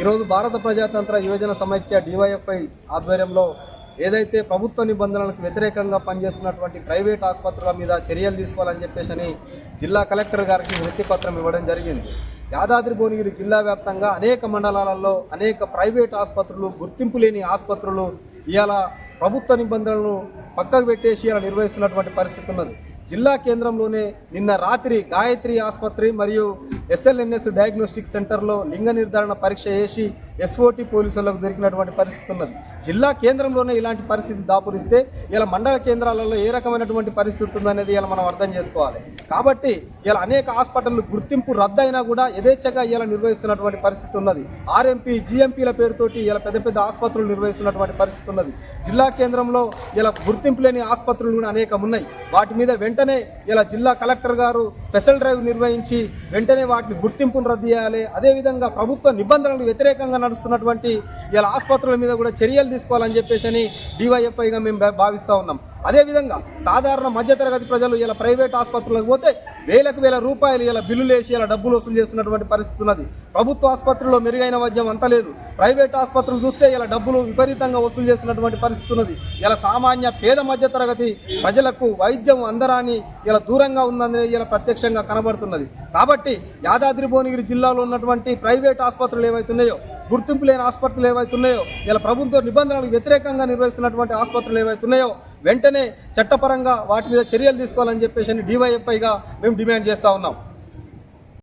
ఈరోజు భారత ప్రజాతంత్ర యువజన సమైక్య డివైఎఫ్ఐ ఆధ్వర్యంలో ఏదైతే ప్రభుత్వ నిబంధనలకు వ్యతిరేకంగా పనిచేస్తున్నటువంటి ప్రైవేట్ ఆసుపత్రుల మీద చర్యలు తీసుకోవాలని చెప్పేసి అని జిల్లా కలెక్టర్ గారికి వినతి ఇవ్వడం జరిగింది. యాదాద్రి భువనగిరి జిల్లా వ్యాప్తంగా అనేక మండలాలలో అనేక ప్రైవేట్ ఆసుపత్రులు గుర్తింపు లేని ఆసుపత్రులు ఇవాళ ప్రభుత్వ నిబంధనలను పక్కకు పెట్టేసి ఇలా నిర్వహిస్తున్నటువంటి పరిస్థితి ఉన్నది. జిల్లా కేంద్రంలోనే నిన్న రాత్రి గాయత్రి ఆసుపత్రి మరియు ఎస్ఎల్ఎన్ఎస్ డయాగ్నోస్టిక్ సెంటర్లో లింగ నిర్ధారణ పరీక్ష చేసి ఎస్ఓటి పోలీసులకు దొరికినటువంటి పరిస్థితి ఉన్నది. జిల్లా కేంద్రంలోనే ఇలాంటి పరిస్థితి దాపురిస్తే ఇలా మండల కేంద్రాలలో ఏ రకమైనటువంటి పరిస్థితి ఉందనేది ఇలా మనం అర్థం చేసుకోవాలి. కాబట్టి ఇలా అనేక హాస్పిటళ్ళు గుర్తింపు రద్దయినా కూడా యథేచ్ఛగా ఇలా నిర్వహిస్తున్నటువంటి పరిస్థితి ఉన్నది. ఆర్ఎంపీ జిఎంపీల పేరుతోటి ఇలా పెద్ద పెద్ద ఆసుపత్రులు నిర్వహిస్తున్నటువంటి పరిస్థితి ఉన్నది. జిల్లా కేంద్రంలో ఇలా గుర్తింపు లేని ఆసుపత్రులు కూడా అనేకం ఉన్నాయి. వాటి మీద వెంటనే ఇలా జిల్లా కలెక్టర్ గారు స్పెషల్ డ్రైవ్ నిర్వహించి వెంటనే వాటిని గుర్తింపును రద్దు చేయాలి. అదేవిధంగా ప్రభుత్వ నిబంధనలకు వ్యతిరేకంగా నడుస్తున్నటువంటి ఇలా ఆసుపత్రుల మీద కూడా చర్యలు తీసుకోవాలని చెప్పేసి అని డివైఎఫ్ఐగా మేము భావిస్తూ ఉన్నాం. అదేవిధంగా సాధారణ మధ్యతరగతి ప్రజలు ఇలా ప్రైవేట్ ఆసుపత్రులకు పోతే వేలకు వేల రూపాయలు ఇలా బిల్లులు వేసి ఇలా డబ్బులు వసూలు చేస్తున్నటువంటి పరిస్థితి ఉన్నది. ప్రభుత్వ ఆసుపత్రుల్లో మెరుగైన వైద్యం అంత లేదు. ప్రైవేట్ ఆసుపత్రులు చూస్తే ఇలా డబ్బులు విపరీతంగా వసూలు చేస్తున్నటువంటి పరిస్థితి ఉన్నది. ఇలా సామాన్య పేద మధ్యతరగతి ప్రజలకు వైద్యం అందరాని ఇలా దూరంగా ఉందని ఇలా ప్రత్యక్షంగా కనబడుతున్నది. కాబట్టి యాదాద్రి భువనగిరి జిల్లాలో ఉన్నటువంటి ప్రైవేట్ ఆసుపత్రులు ఏవైతున్నాయో గుర్తింపు లేని ఆసుపత్రులు ఏవైతున్నాయో ఇలా ప్రభుత్వ నిబంధనలకు వ్యతిరేకంగా నిర్వహిస్తున్నటువంటి ఆసుపత్రులు ఏవైతున్నాయో వెంటనే చట్టపరంగా వాటి మీద చర్యలు తీసుకోవాలని చెప్పేసి డివైఎఫ్ఐగా మేము డిమాండ్ చేస్తూ ఉన్నాం.